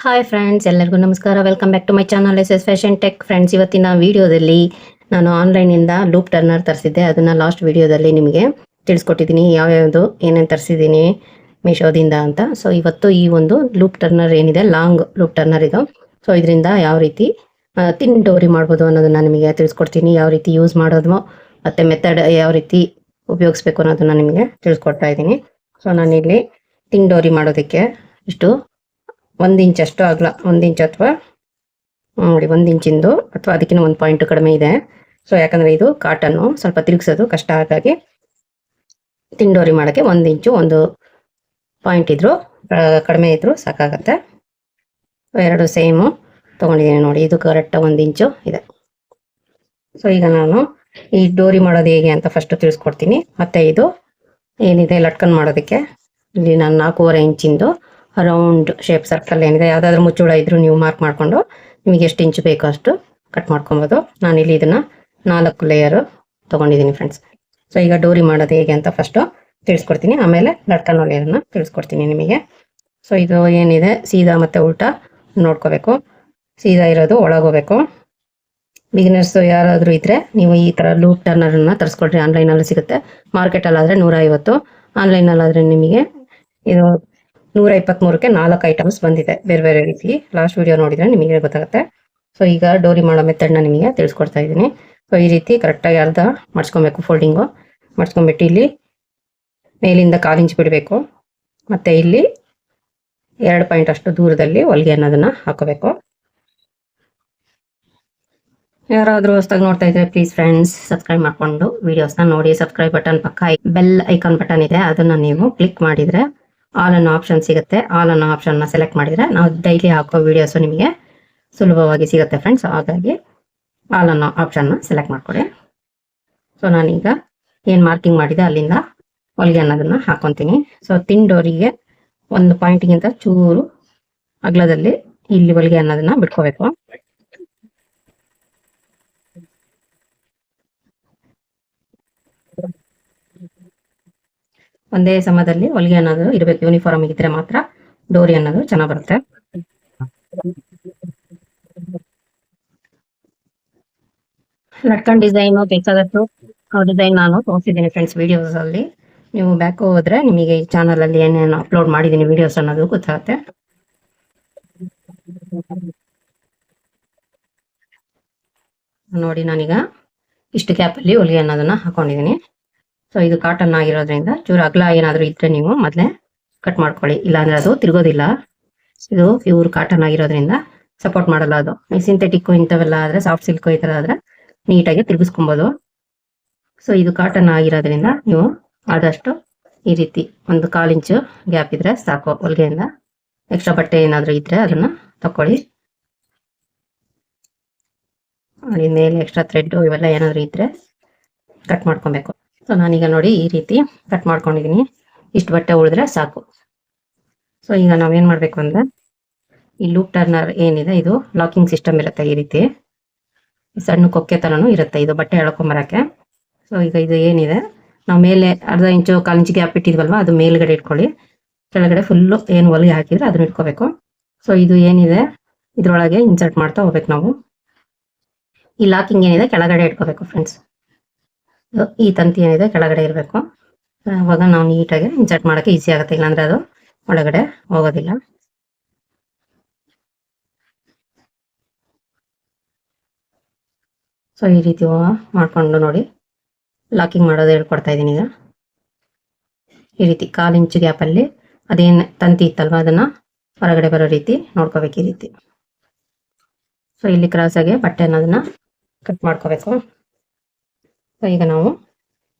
Hi friends ಎಲ್ಲರಿಗೂ ನಮಸ್ಕಾರ. Welcome back to my channel S S fashion tech friends ಇವತ್ತಿನ ವಿಡಿಯೋದಲ್ಲಿ ನಾನು ಆನ್ಲೈನಿಂದ ಲೂಪ್ ಟರ್ನರ್ ತರಿಸಿದ್ದೆ. ಅದನ್ನು ಲಾಸ್ಟ್ ವಿಡಿಯೋದಲ್ಲಿ ನಿಮಗೆ ತಿಳಿಸ್ಕೊಟ್ಟಿದ್ದೀನಿ. ಯಾವ್ಯಾವುದು, ಏನೇನು ತರಿಸಿದ್ದೀನಿ ಮೀಶೋದಿಂದ ಅಂತ. ಸೊ ಇವತ್ತು ಈ ಒಂದು ಲೂಪ್ ಟರ್ನರ್ ಏನಿದೆ ಲಾಂಗ್ ಲೂಪ್ ಟರ್ನರ್ ಇದು. ಸೊ ಇದರಿಂದ ಯಾವ ರೀತಿ ತಿನ್ ಡೋರಿ ಮಾಡ್ಬೋದು ಅನ್ನೋದನ್ನ ನಿಮಗೆ ತಿಳಿಸ್ಕೊಡ್ತೀನಿ. ಯಾವ ರೀತಿ ಯೂಸ್ ಮಾಡೋದು ಮತ್ತು ಮೆಥಡ್ ಯಾವ ರೀತಿ ಉಪಯೋಗಿಸ್ಬೇಕು ಅನ್ನೋದನ್ನ ನಿಮಗೆ ತಿಳಿಸ್ಕೊಡ್ತಾ ಇದ್ದೀನಿ. ಸೊ ನಾನಿಲ್ಲಿ ತಿನ್ ಡೋರಿ ಮಾಡೋದಕ್ಕೆ ಇಷ್ಟು ಒಂದು ಇಂಚ್ ಅಷ್ಟು ಆಗಲ್ಲ ಒಂದು ಇಂಚ್ ಅಥವಾ ನೋಡಿ, ಒಂದು ಇಂಚಿಂದು ಅಥವಾ ಅದಕ್ಕಿಂತ ಒಂದು ಪಾಯಿಂಟ್ ಕಡಿಮೆ ಇದೆ. ಸೊ ಯಾಕಂದರೆ ಇದು ಕಾಟನ್ನು ಸ್ವಲ್ಪ ತಿರುಗಿಸೋದು ಕಷ್ಟ ಹಾಗಾಗಿ ತಿಂಡೋರಿ ಮಾಡೋಕ್ಕೆ ಒಂದು ಇಂಚು, ಒಂದು ಪಾಯಿಂಟ್ ಇದ್ರು ಕಡಿಮೆ ಇದ್ರು ಸಾಕಾಗತ್ತೆ. ಎರಡು ಸೇಮು ತೊಗೊಂಡಿದ್ದೀನಿ ನೋಡಿ, ಇದು ಕರೆಕ್ಟ್ ಒಂದು ಇಂಚು ಇದೆ. ಸೊ ಈಗ ನಾನು ಈ ಡೋರಿ ಮಾಡೋದು ಹೇಗೆ ಅಂತ ಫಸ್ಟ್ ತಿಳಿಸ್ಕೊಡ್ತೀನಿ. ಮತ್ತೆ ಇದು ಏನಿದೆ ಲಟ್ಕನ್ ಮಾಡೋದಕ್ಕೆ, ಇಲ್ಲಿ ನಾನು ನಾಲ್ಕೂವರೆ ಇಂಚಿಂದು ರೌಂಡ್ ಶೇಪ್ ಸರ್ಕಲ್ ಏನಿದೆ, ಯಾವುದಾದ್ರೂ ಮುಚ್ಚುಳ ಇದ್ರೂ ನೀವು ಮಾರ್ಕ್ ಮಾಡಿಕೊಂಡು ನಿಮಗೆ ಎಷ್ಟು ಇಂಚು ಬೇಕೋ ಅಷ್ಟು ಕಟ್ ಮಾಡ್ಕೊಬೋದು. ಇಲ್ಲಿ ಇದನ್ನ ನಾಲ್ಕು ಲೇಯರು ತೊಗೊಂಡಿದ್ದೀನಿ ಫ್ರೆಂಡ್ಸ್ ಸೊ ಈಗ ಡೋರಿ ಮಾಡೋದು ಹೇಗೆ ಅಂತ ಫಸ್ಟು ತಿಳಿಸ್ಕೊಡ್ತೀನಿ. ಆಮೇಲೆ ಲಟ್ಕನ್ ಲೇಯರನ್ನು ತಿಳಿಸ್ಕೊಡ್ತೀನಿ ನಿಮಗೆ. ಸೊ ಇದು ಏನಿದೆ? ಸೀದಾ ಮತ್ತು ಉಲ್ಟ ನೋಡ್ಕೋಬೇಕು. ಸೀದಾ ಇರೋದು ಒಳಗೋಬೇಕು ಬಿಗಿನರ್ಸು ಯಾರಾದರೂ ಇದ್ರೆ ನೀವು ಈ ಥರ ಲೂಪ್ ಟರ್ನರನ್ನು ತರಿಸ್ಕೊಡ್ರಿ. ಆನ್ಲೈನಲ್ಲಿ ಸಿಗುತ್ತೆ. ಮಾರ್ಕೆಟಲ್ಲಾದರೆ ನೂರ ಐವತ್ತು ಆನ್ಲೈನಲ್ಲಾದರೆ ನಿಮಗೆ ಇದು ನೂರ ಇಪ್ಪತ್ಮೂರಕ್ಕೆ ನಾಲ್ಕು ಐಟಮ್ಸ್ ಬಂದಿದೆ. ಬೇರೆ ಬೇರೆ ರೀತಿ. ಲಾಸ್ಟ್ ವಿಡಿಯೋ ನೋಡಿದರೆ ನಿಮಗೆ ಗೊತ್ತಾಗುತ್ತೆ. ಸೊ ಈಗ ಡೋರಿ ಮಾಡೋ ಮೆಥಡ್ನ ನಿಮಗೆ ತಿಳಿಸ್ಕೊಡ್ತಾ ಇದ್ದೀನಿ. ಸೊ ಈ ರೀತಿ ಕರೆಕ್ಟಾಗಿ ಅರ್ಧ ಮಡ್ಸ್ಕೊಬೇಕು ಫೋಲ್ಡಿಂಗು ಮಡ್ಸ್ಕೊಂಬಿಟ್ಟು ಇಲ್ಲಿ ಮೇಲಿಂದ ಕಾಲು ಇಂಚು ಬಿಡಬೇಕು. ಮತ್ತು ಇಲ್ಲಿ ಎರಡು ಪಾಯಿಂಟ್ ಅಷ್ಟು ದೂರದಲ್ಲಿ ಹೊಲಿಗೆ ಅನ್ನೋದನ್ನ ಹಾಕೋಬೇಕು. ಯಾರಾದರೂ ಹೊಸ್ದಾಗಿ ನೋಡ್ತಾ ಇದ್ರೆ ಪ್ಲೀಸ್ ಫ್ರೆಂಡ್ಸ್ ಸಬ್ಸ್ಕ್ರೈಬ್ ಮಾಡ್ಕೊಂಡು ವಿಡಿಯೋಸ್ನ ನೋಡಿ. ಸಬ್ಸ್ಕ್ರೈಬ್ ಬಟನ್ ಪಕ್ಕ ಬೆಲ್ ಐಕಾನ್ ಬಟನ್ ಇದೆ. ಅದನ್ನ ನೀವು ಕ್ಲಿಕ್ ಮಾಡಿದ್ರೆ ಆಲ್ ಅನ್ನೋ ಆಪ್ಷನ್ ಸಿಗುತ್ತೆ. ಆಲ್ ಅನ್ನೋ ಆಪ್ಷನ್ನ ಸೆಲೆಕ್ಟ್ ಮಾಡಿದ್ರೆ ನಾವು ಡೈಲಿ ಹಾಕೋ ವೀಡಿಯೋಸು ನಿಮಗೆ ಸುಲಭವಾಗಿ ಸಿಗುತ್ತೆ ಫ್ರೆಂಡ್ಸ್ ಹಾಗಾಗಿ ಆಲ್ ಅನ್ನೋ ಆಪ್ಷನ್ನ ಸೆಲೆಕ್ಟ್ ಮಾಡಿಕೊಡಿ. ಸೊ ನಾನೀಗ ಏನು ಮಾರ್ಕಿಂಗ್ ಮಾಡಿದೆ ಅಲ್ಲಿಂದ ಹೊಲಿಗೆ ಅನ್ನೋದನ್ನ ಹಾಕೊತೀನಿ. ಸೊ ತಿಂಡೋರಿಗೆ ಒಂದು ಪಾಯಿಂಟ್ಗಿಂತ ಚೂರು ಅಗ್ಲದಲ್ಲಿ ಇಲ್ಲಿ ಹೊಲಿಗೆ ಅನ್ನೋದನ್ನ ಬಿಟ್ಕೋಬೇಕು. ಒಂದೇ ಸಮಯದಲ್ಲಿ ಹೊಲಿಗೆ ಅನ್ನೋದು ಇರಬೇಕು. ಯೂನಿಫಾರ್ಮ್ ಇದ್ರೆ ಮಾತ್ರ ಡೋರಿ ಅನ್ನೋದು ಚೆನ್ನಾಗಿ ಬರುತ್ತೆ. ಲಟ್ಕನ್ ಡಿಸೈನು ಬೇಕಾದಷ್ಟು ಡಿಸೈನ್ ನಾನು ತೋರಿಸಿದ್ದೀನಿ ಫ್ರೆಂಡ್ಸ್ ವಿಡಿಯೋಸ್ ಅಲ್ಲಿ. ನೀವು ಬ್ಯಾಕ್ ಹೋದ್ರೆ ನಿಮಗೆ ಈ ಚಾನಲ್ ಅಲ್ಲಿ ಏನೇನು ಅಪ್ಲೋಡ್ ಮಾಡಿದ್ದೀನಿ ವಿಡಿಯೋಸ್ ಅನ್ನೋದು ಗೊತ್ತಾಗುತ್ತೆ. ನೋಡಿ ನಾನೀಗ ಇಷ್ಟು ಕ್ಯಾಪಲ್ಲಿ ಹೊಲಿಗೆ ಅನ್ನೋದನ್ನ ಹಾಕೊಂಡಿದ್ದೀನಿ. ಸೊ ಇದು ಕಾಟನ್ ಆಗಿರೋದ್ರಿಂದ ಚೂರು ಅಗಲ ಏನಾದರೂ ಇದ್ರೆ ನೀವು ಮೊದಲೇ ಕಟ್ ಮಾಡ್ಕೊಳ್ಳಿ. ಇಲ್ಲಾಂದ್ರೆ ಅದು ತಿರುಗೋದಿಲ್ಲ. ಇದು ಪ್ಯೂರ್ ಕಾಟನ್ ಆಗಿರೋದ್ರಿಂದ ಸಪೋರ್ಟ್ ಮಾಡಲ್ಲ ಅದು. ಸಿಂಥೆಟಿಕ್ ಇಂಥವೆಲ್ಲ ಆದರೆ ಸಾಫ್ಟ್ ಸಿಲ್ಕ್ ಈ ಥರ ಆದ್ರೆ ನೀಟಾಗಿ ತಿರುಗಿಸ್ಕೊಬೋದು. ಸೊ ಇದು ಕಾಟನ್ ಆಗಿರೋದ್ರಿಂದ ನೀವು ಆದಷ್ಟು ಈ ರೀತಿ ಒಂದು ಕಾಲು ಇಂಚು ಗ್ಯಾಪ್ ಇದ್ರೆ ಸಾಕು ಹೊಲಿಗೆಯಿಂದ. ಎಕ್ಸ್ಟ್ರಾ ಬಟ್ಟೆ ಏನಾದರೂ ಇದ್ರೆ ಅದನ್ನ ತಕೊಳ್ಳಿ ಅಲ್ಲಿ ಮೇಲೆ ಎಕ್ಸ್ಟ್ರಾ ಥ್ರೆಡ್ ಇವೆಲ್ಲ ಏನಾದರೂ ಇದ್ರೆ ಕಟ್ ಮಾಡ್ಕೊಬೇಕು. ಸೊ ನಾನೀಗ ನೋಡಿ ಈ ರೀತಿ ಕಟ್ ಮಾಡ್ಕೊಂಡಿದ್ದೀನಿ ಇಷ್ಟು ಬಟ್ಟೆ ಉಳಿದ್ರೆ ಸಾಕು. ಸೊ ಈಗ ನಾವೇನು ಮಾಡಬೇಕು ಅಂದ್ರೆ ಈ ಲೂಪ್ ಟರ್ನರ್ ಏನಿದೆ, ಇದು ಲಾಕಿಂಗ್ ಸಿಸ್ಟಮ್ ಇರುತ್ತೆ ಈ ರೀತಿ. ಸಣ್ಣ ಕೊಕ್ಕೆ ಥರನೂ ಇರುತ್ತೆ ಇದು ಬಟ್ಟೆ ಎಳ್ಕೊಂಬರಕ್ಕೆ. ಸೊ ಈಗ ಇದು ಏನಿದೆ, ನಾವು ಮೇಲೆ ಅರ್ಧ ಇಂಚು, ಕಾಲು ಇಂಚು ಗ್ಯಾಪ್ ಇಟ್ಟಿದ್ವಲ್ವ, ಅದು ಮೇಲ್ಗಡೆ ಇಟ್ಕೊಳ್ಳಿ. ಕೆಳಗಡೆ ಫುಲ್ಲು ಏನು ಹೊಲಿಗೆ ಹಾಕಿದ್ರೆ ಅದನ್ನ ಇಟ್ಕೋಬೇಕು. ಸೊ ಇದು ಏನಿದೆ, ಇದರೊಳಗೆ ಇನ್ಸರ್ಟ್ ಮಾಡ್ತಾ ಹೋಗ್ಬೇಕು ನಾವು. ಈ ಲಾಕಿಂಗ್ ಏನಿದೆ, ಕೆಳಗಡೆ ಇಟ್ಕೋಬೇಕು ಫ್ರೆಂಡ್ಸ್ ಈ ತಂತಿ ಏನಿದೆ, ಕೆಳಗಡೆ ಇರಬೇಕು. ಅವಾಗ ನಾವು ನೀಟಾಗಿ ಇನ್ಸರ್ಟ್ ಮಾಡೋಕ್ಕೆ ಈಸಿ ಆಗುತ್ತೆ, ಇಲ್ಲಾಂದ್ರೆ ಅದು ಒಳಗಡೆ ಹೋಗೋದಿಲ್ಲ. ಸೊ ಈ ರೀತಿ ಮಾಡ್ಕೊಂಡು ನೋಡಿ. ಲಾಕಿಂಗ್ ಮಾಡೋದು ಹೇಳ್ಕೊಡ್ತಾ ಇದ್ದೀನಿ ಈಗ. ಈ ರೀತಿ ಕಾಲು ಇಂಚು ಗ್ಯಾಪಲ್ಲಿ ಅದೇನು ತಂತಿ ಇತ್ತಲ್ವ, ಅದನ್ನ ಹೊರಗಡೆ ಬರೋ ರೀತಿ ನೋಡ್ಕೋಬೇಕು ಈ ರೀತಿ. ಸೊ ಇಲ್ಲಿ ಕ್ರಾಸಾಗಿ ಬಟ್ಟೆ ಅನ್ನೋದನ್ನ ಕಟ್ ಮಾಡ್ಕೋಬೇಕು. ಸೊ ಈಗ ನಾವು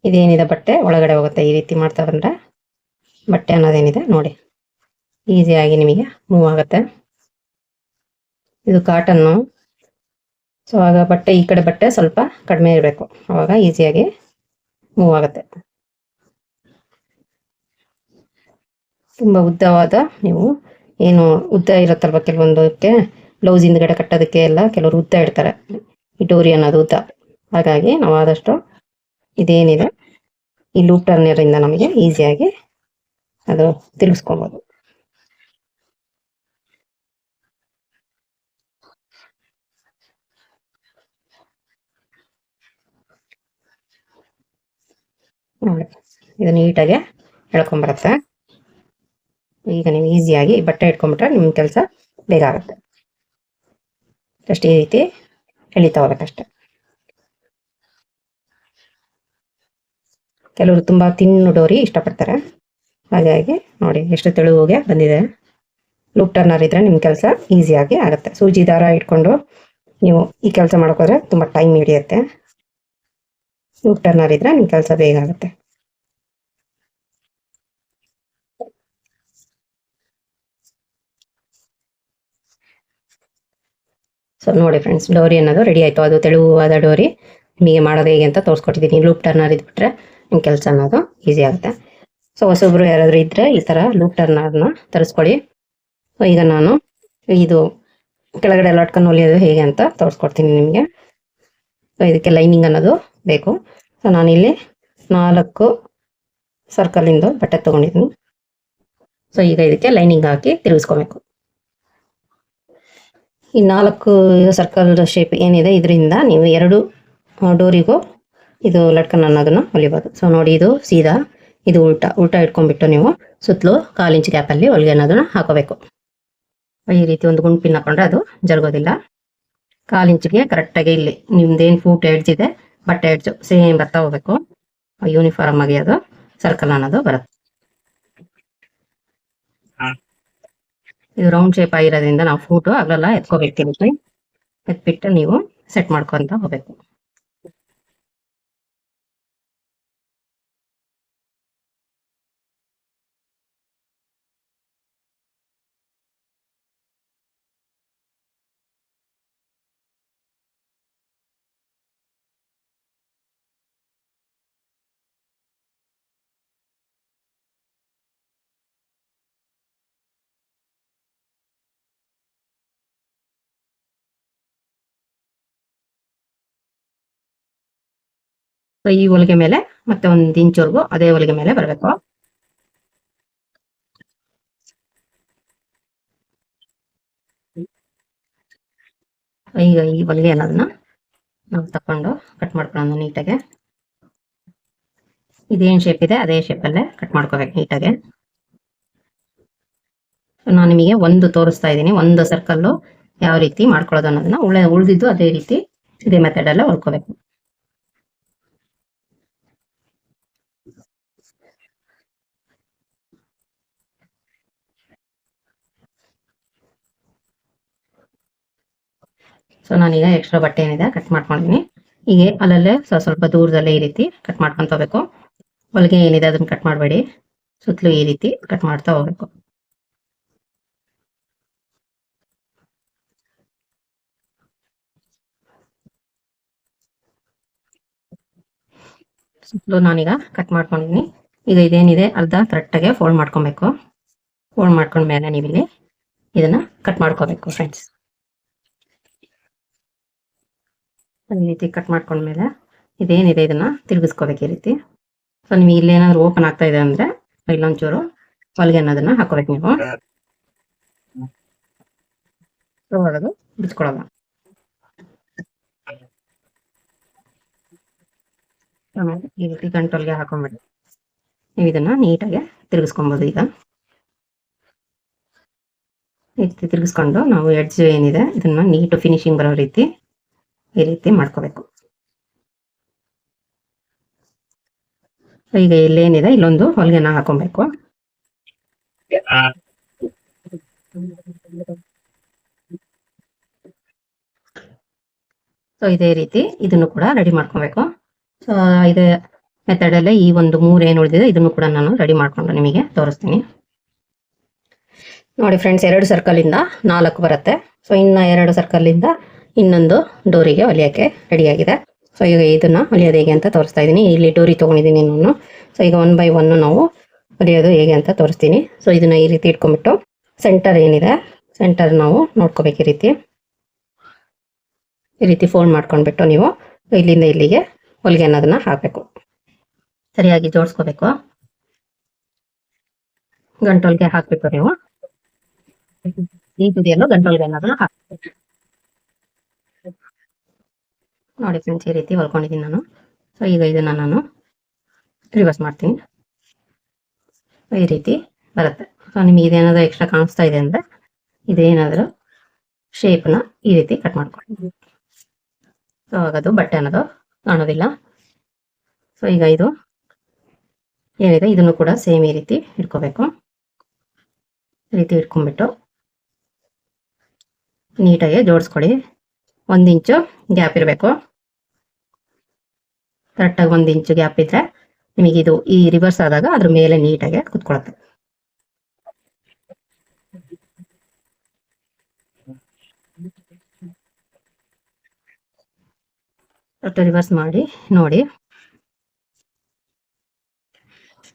ಇದೇನಿದೆ ಬಟ್ಟೆ? ಒಳಗಡೆ ಹೋಗುತ್ತೆ ಈ ರೀತಿ ಮಾಡ್ತಾ ಬಂದ್ರೆ ಬಟ್ಟೆ ಅನ್ನೋದೇನಿದೆ ನೋಡಿ. ಈಸಿಯಾಗಿ ನಿಮಗೆ ಮೂವ್ ಆಗುತ್ತೆ. ಇದು ಕಾಟನ್ನು ಸೊ ಆಗ ಬಟ್ಟೆ ಈ ಕಡೆ ಬಟ್ಟೆ ಸ್ವಲ್ಪ ಕಡಿಮೆ ಇರಬೇಕು. ಅವಾಗ ಈಸಿಯಾಗಿ ಮೂವ್ ಆಗುತ್ತೆ. ತುಂಬ ಉದ್ದವಾದ ನೀವು ಏನು ಉದ್ದ ಇರುತ್ತಲ್ವ ಕೆಲವೊಂದಕ್ಕೆ ಬ್ಲೌಸ್ ಹಿಂದ್ಗಡೆ ಕಟ್ಟೋದಕ್ಕೆ ಎಲ್ಲ ಕೆಲವರು ಉದ್ದ ಇಡ್ತಾರೆ. ಈ ಡೋರಿ ಅನ್ನೋದು ಉದ್ದ. ಹಾಗಾಗಿ ನಾವು ಆದಷ್ಟು ಇದೇನಿದೆ, ಈ ಲೂಪ್ ಟರ್ನರ್ ಇಂದ ನಮಗೆ ಈಸಿಯಾಗಿ ಅದು ತಿರುಗಿಸ್ಕೊಬೋದು. ಇದು ನೀಟಾಗಿ ಹೇಳ್ಕೊಂಬರುತ್ತೆ ಈಗ ನೀವು ಈಸಿಯಾಗಿ ಬಟ್ಟೆ ಇಟ್ಕೊಂಡ್ಬಿಟ್ರೆ ನಿಮ್ಮ ಕೆಲಸ ಬೇಗ ಆಗುತ್ತೆ. ಅಷ್ಟೇ ಈ ರೀತಿ ಎಳಿತಾ ಅಷ್ಟೇ ಕೆಲವರು ತುಂಬಾ ತಿನ್ನು ಡೋರಿ ಇಷ್ಟಪಡ್ತಾರೆ. ಹಾಗಾಗಿ ನೋಡಿ ಎಷ್ಟು ತೆಳುವಿಗೆ ಬಂದಿದೆ. ಲೂಪ್ ಟರ್ನರ್ ಇದ್ರೆ ನಿಮ್ಮ ಕೆಲಸ ಈಸಿಯಾಗಿ ಆಗುತ್ತೆ. ಸೂಜಿ ದಾರ ಇಟ್ಕೊಂಡು ನೀವು ಈ ಕೆಲಸ ಮಾಡೋಕೋದ್ರೆ ತುಂಬಾ ಟೈಮ್ ಹಿಡಿಯುತ್ತೆ. ಲೂಪ್ ಟರ್ನರ್ ಇದ್ರೆ ನಿಮ್ಮ ಕೆಲಸ ಬೇಗ ಆಗುತ್ತೆ. ಸೊ ನೋಡಿ ಫ್ರೆಂಡ್ಸ್ ಡೋರಿ ಅನ್ನೋದು ರೆಡಿ ಆಯಿತು. ಅದು ತೆಳುವಾದ ಡೋರಿ. ನಿಮಗೆ ಮಾಡೋದು ಹೇಗೆ ಅಂತ ತೋರಿಸ್ಕೊಟ್ಟಿದ್ದೀನಿ. ಲೂಪ್ ಟರ್ನರ್ ಇದ್ಬಿಟ್ರೆ ನಿಮ್ಮ ಕೆಲಸ ಅನ್ನೋದು ಈಸಿ ಆಗುತ್ತೆ. ಸೊ ಹೊಸೊಬ್ರು ಯಾರಾದರೂ ಇದ್ದರೆ ಈ ಥರ ಲೂಪ್ ಟರ್ನರ್ನ ತರಿಸ್ಕೊಳ್ಳಿ ಸೊ ಈಗ ನಾನು ಇದು ಕೆಳಗಡೆ ಲಟ್ಕೊಂಡು ಹೊಲಿಯೋದು ಹೇಗೆ ಅಂತ ತೋರಿಸ್ಕೊಡ್ತೀನಿ ನಿಮಗೆ. ಸೊ ಇದಕ್ಕೆ ಲೈನಿಂಗ್ ಅನ್ನೋದು ಬೇಕು. ಸೊ ನಾನಿಲ್ಲಿ ನಾಲ್ಕು ಸರ್ಕಲಿಂದು ಬಟ್ಟೆ ತೊಗೊಂಡಿದ್ದೀನಿ. ಸೊ ಈಗ ಇದಕ್ಕೆ ಲೈನಿಂಗ್ ಹಾಕಿ ತಿರುಗಿಸ್ಕೋಬೇಕು. ಈ ನಾಲ್ಕು ಸರ್ಕಲ್ ಶೇಪ್ ಏನಿದೆ, ಇದರಿಂದ ನೀವು ಎರಡು ಡೋರಿಗೂ ಇದು ಲಟ್ಕನ್ ಅನ್ನೋದನ್ನ ಹೊಲಿಬೋದು. ಸೊ ನೋಡಿ ಇದು ಸೀದಾ ಇದು ಉಲ್ಟಾ ಉಲ್ಟಾ ಇಟ್ಕೊಂಡ್ಬಿಟ್ಟು ನೀವು ಸುತ್ತಲೂ ಕಾಲು ಇಂಚ್ ಗ್ಯಾಪಲ್ಲಿ ಹೊಲಿಗೆ ಅನ್ನೋದನ್ನ ಹಾಕೋಬೇಕು. ಈ ರೀತಿ ಒಂದು ಗುಂಡು ಪಿನ್ ಹಾಕೊಂಡ್ರೆ ಅದು ಜರುಗೋದಿಲ್ಲ. ಕಾಲು ಇಂಚಿಗೆ ಕರೆಕ್ಟಾಗಿ ಇಲ್ಲಿ ನಿಮ್ದೇನು ಫೂಟ್ ಎಡ್ಜ್ ಇದೆ ಬಟ್ಟೆ ಎಡ್ಜು ಸೇಮ್ ಬರ್ತಾ ಹೋಗ್ಬೇಕು. ಯೂನಿಫಾರ್ಮ್ ಆಗಿ ಅದು ಸರ್ಕಲ್ ಅನ್ನೋದು ಬರುತ್ತೆ. ಇದು ರೌಂಡ್ ಶೇಪ್ ಆಗಿರೋದ್ರಿಂದ ನಾವು ಫೂಟು ಅಗಲೆಲ್ಲ ಎತ್ಕೋಬೇಕು. ಎತ್ಬಿಟ್ಟು ನೀವು ಸೆಟ್ ಮಾಡ್ಕೊಂತ ಹೋಗ್ಬೇಕು. ಸೊ ಈ ಹೊಲಿಗೆ ಮೇಲೆ ಮತ್ತೆ ಒಂದ್ ಇಂಚವರೆಗೂ ಅದೇ ಹೊಲಿಗೆ ಮೇಲೆ ಬರಬೇಕು. ಈಗ ಈ ಹೊಲಿಗೆ ಅನ್ನೋದನ್ನ ನಾವು ತಕೊಂಡು ಕಟ್ ಮಾಡ್ಕೊಳ್ಳೋಣ ನೀಟಾಗೆ ಇದೇನ್ ಶೇಪ್ ಇದೆ? ಅದೇ ಶೇಪ್ ಅಲ್ಲೇ ಕಟ್ ಮಾಡ್ಕೋಬೇಕು ನೀಟಾಗೆ ನಾನು ನಿಮಗೆ ಒಂದು ತೋರಿಸ್ತಾ ಇದ್ದೀನಿ. ಒಂದು ಸರ್ಕಲ್ಲು ಯಾವ ರೀತಿ ಮಾಡ್ಕೊಳ್ಳೋದು ಅನ್ನೋದನ್ನ ಉಳ ಉಳಿದಿದ್ದು ಅದೇ ರೀತಿ ಇದೇ ಮೆಥಡ್ ಅಲ್ಲೇ ಹೊಲ್ಕೋಬೇಕು. ಸೊ ನಾನೀಗ ಎಕ್ಸ್ಟ್ರಾ ಬಟ್ಟೆ ಏನಿದೆ ಕಟ್ ಮಾಡ್ಕೊಂಡಿದ್ದೀನಿ ಹೀಗೆ ಅಲ್ಲಲ್ಲೇ ಸ್ವಲ್ಪ ದೂರದಲ್ಲೇ ಈ ರೀತಿ ಕಟ್ ಮಾಡ್ಕೊಂತ ಹೋಗ್ಬೇಕು. ಹೊಲಿಗೆ ಏನಿದೆ ಅದನ್ನ ಕಟ್ ಮಾಡಬೇಡಿ. ಸುತ್ತಲೂ ಈ ರೀತಿ ಕಟ್ ಮಾಡ್ತಾ ಹೋಗ್ಬೇಕು. ಸುತ್ತಲೂ ನಾನೀಗ ಕಟ್ ಮಾಡ್ಕೊಂಡಿದ್ದೀನಿ ಈಗ ಇದೇನಿದೆ, ಅರ್ಧ ಕರೆಕ್ಟಾಗೆ ಫೋಲ್ಡ್ ಮಾಡ್ಕೊಬೇಕು. ಫೋಲ್ಡ್ ಮಾಡ್ಕೊಂಡ್ಮೇಲೆ ನೀವಿಲ್ಲಿ ಇದನ್ನ ಕಟ್ ಮಾಡ್ಕೋಬೇಕು ಫ್ರೆಂಡ್ಸ್ ಈ ರೀತಿ ಕಟ್ ಮಾಡ್ಕೊಂಡ್ಮೇಲೆ ಇದೇನಿದೆ ಇದನ್ನ ತಿರುಗಿಸ್ಕೋಬೇಕು ಈ ರೀತಿ. ಸೊ ನಿಮಗೆ ಇಲ್ಲೇನಾದ್ರು ಓಪನ್ ಆಗ್ತಾ ಇದೆ ಅಂದ್ರೆ ಇಲ್ಲೊಂಚೂರು ಹೊಲಿಗೆ ಅನ್ನೋದನ್ನ ಹಾಕೋಬೇಕು ನೀವು. ಒಳಗೆ ಬಿಚ್ಕೊಳ್ಳಲ್ಲ ಆಮೇಲೆ ಈ ರೀತಿ ಗಂಟೊಲ್ಗೆ ಹಾಕೊಂಡ್ಬಿಡಿ. ನೀವು ಇದನ್ನ ನೀಟಾಗಿ ತಿರುಗಿಸ್ಕೊಬೋದು ಈಗ. ಈ ರೀತಿ ತಿರುಗಿಸ್ಕೊಂಡು ನಾವು ಎಡ್ಜ್ ಏನಿದೆ, ಇದನ್ನ ನೀಟು ಫಿನಿಶಿಂಗ್ ಬರೋ ರೀತಿ ಈ ರೀತಿ ಮಾಡ್ಕೋಬೇಕು. ಈಗ ಇಲ್ಲೇನಿದೆ, ಇಲ್ಲೊಂದು ಹೊಲಿಗೆನ ಹಾಕೊಬೇಕು. ಸೊ ಇದೇ ರೀತಿ ಇದನ್ನು ಕೂಡ ರೆಡಿ ಮಾಡ್ಕೊಬೇಕು. ಸೊ ಇದೇ ಮೆಥಡ್ ಅಲ್ಲೇ ಈ ಒಂದು ಮೂರ್ ಏನು ಉಳಿದಿದೆ, ಇದನ್ನು ಕೂಡ ನಾನು ರೆಡಿ ಮಾಡ್ಕೊಂಡು ನಿಮಗೆ ತೋರಿಸ್ತೀನಿ. ನೋಡಿ ಫ್ರೆಂಡ್ಸ್, ಎರಡು ಸರ್ಕಲ್ ಇಂದ ನಾಲ್ಕು ಬರುತ್ತೆ. ಸೊ ಇನ್ನ ಎರಡು ಸರ್ಕಲ್ ಇಂದ ಇನ್ನೊಂದು ಡೋರಿಗೆ ಹೊಲಿಯೋಕ್ಕೆ ರೆಡಿಯಾಗಿದೆ. ಸೊ ಈಗ ಇದನ್ನ ಹೊಲಿಯೋದು ಹೇಗೆ ಅಂತ ತೋರಿಸ್ತಾ ಇದ್ದೀನಿ. ಇಲ್ಲಿ ಡೋರಿ ತೊಗೊಂಡಿದ್ದೀನಿ ನಾನು. ಸೊ ಈಗ ಒನ್ ಬೈ ಒನ್ನು ನಾವು ಹೊಲಿಯೋದು ಹೇಗೆ ಅಂತ ತೋರಿಸ್ತೀನಿ. ಸೊ ಇದನ್ನ ಈ ರೀತಿ ಇಟ್ಕೊಂಡ್ಬಿಟ್ಟು ಸೆಂಟರ್ ಏನಿದೆ ಸೆಂಟರ್ ನಾವು ನೋಡ್ಕೋಬೇಕು ಈ ರೀತಿ. ಈ ರೀತಿ ಫೋಲ್ಡ್ ಮಾಡ್ಕೊಂಡ್ಬಿಟ್ಟು ನೀವು ಇಲ್ಲಿಂದ ಇಲ್ಲಿಗೆ ಹೊಲಿಗೆ ಅನ್ನೋದನ್ನ ಹಾಕಬೇಕು. ಸರಿಯಾಗಿ ಜೋಡಿಸ್ಕೋಬೇಕು. ಗಂಟೊಲ್ಗೆ ಹಾಕ್ಬಿಟ್ಟು ನೀವು ಈ ತುದಿಯಲ್ಲೂ ಗಂಟೊಲ್ಗೆ ಅನ್ನೋದನ್ನ ಹಾಕ್ಬೇಕು. ನೋಡಿ ಫ್ರೆಂಡ್ಸ್ ಈ ರೀತಿ ಹೊಲ್ಕೊಂಡಿದ್ದೀನಿ ನಾನು. ಸೊ ಈಗ ಇದನ್ನ ನಾನು ರಿವರ್ಸ್ ಮಾಡ್ತೀನಿ. ಈ ರೀತಿ ಬರುತ್ತೆ. ಸೊ ನಿಮಗೆ ಇದೇನಾದರೂ ಎಕ್ಸ್ಟ್ರಾ ಕಾಣಿಸ್ತಾ ಇದೆ ಅಂದರೆ ಇದೇನಾದರೂ ಶೇಪ್ನ ಈ ರೀತಿ ಕಟ್ ಮಾಡ್ಕೊಳ್ಳಿ. ಸೊ ಆಗೋದು ಬಟ್ಟೆ ಅನ್ನೋದು ಕಾಣೋದಿಲ್ಲ. ಸೊ ಈಗ ಇದು ಏನಿದೆ? ಇದನ್ನು ಕೂಡ ಸೇಮ್ ಈ ರೀತಿ ಇಟ್ಕೋಬೇಕು. ಈ ರೀತಿ ಇಟ್ಕೊಂಡ್ಬಿಟ್ಟು ನೀಟಾಗಿ ಜೋಡಿಸ್ಕೊಡಿ ಒಂದು ಇಂಚು ಗ್ಯಾಪ್ ಇರಬೇಕು. ಕರೆಕ್ಟಾಗಿ ಒಂದು ಇಂಚು ಗ್ಯಾಪ್ ಇದ್ರೆ ನಿಮಗೆ ಇದು ಈ ರಿವರ್ಸ್ ಆದಾಗ ಅದ್ರ ಮೇಲೆ ನೀಟಾಗಿ ಕುತ್ಕೊಳತ್ತೆ. ರಿವರ್ಸ್ ಮಾಡಿ, ನೋಡಿ.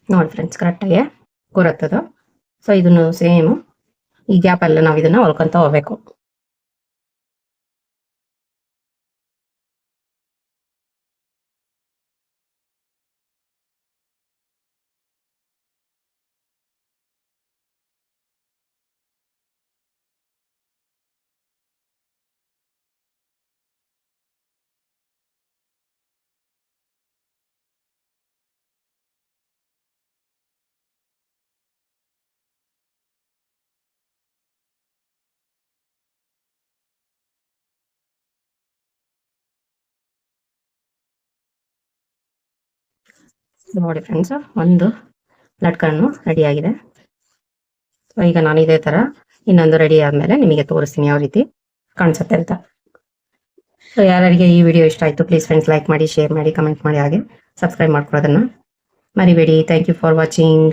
ನೋಡಿ ಫ್ರೆಂಡ್ಸ್ ಕರೆಕ್ಟಾಗಿ ಕೂರತ್ತದು ಸೊ ಇದನ್ನು ಸೇಮ್ ಈ ಗ್ಯಾಪ್ ಎಲ್ಲ ನಾವು ಇದನ್ನ ಹೊಲ್ಕೊಂತ ಹೋಗ್ಬೇಕು. ನೋಡಿ ಫ್ರೆಂಡ್ಸ್ ಒಂದು ಲಟ್ಕನ್ನು ರೆಡಿ ಆಗಿದೆ. ಸೊ ಈಗ ನಾನು ಇದೇ ತರ ಇನ್ನೊಂದು ರೆಡಿ ಆದಮೇಲೆ ನಿಮಗೆ ತೋರಿಸ್ತೀನಿ ಯಾವ ರೀತಿ ಕಾಣಿಸುತ್ತೆ ಅಂತ. ಸೊ ಯಾರಿಗೆ ಈ ವಿಡಿಯೋ ಇಷ್ಟ ಆಯ್ತು ಪ್ಲೀಸ್ ಫ್ರೆಂಡ್ಸ್ ಲೈಕ್ ಮಾಡಿ ಶೇರ್ ಮಾಡಿ ಕಮೆಂಟ್ ಮಾಡಿ ಹಾಗೆ ಸಬ್ಸ್ಕ್ರೈಬ್ ಮಾಡ್ಕೊಳ್ಳೋದನ್ನ ಮರಿಬೇಡಿ. Thank you for watching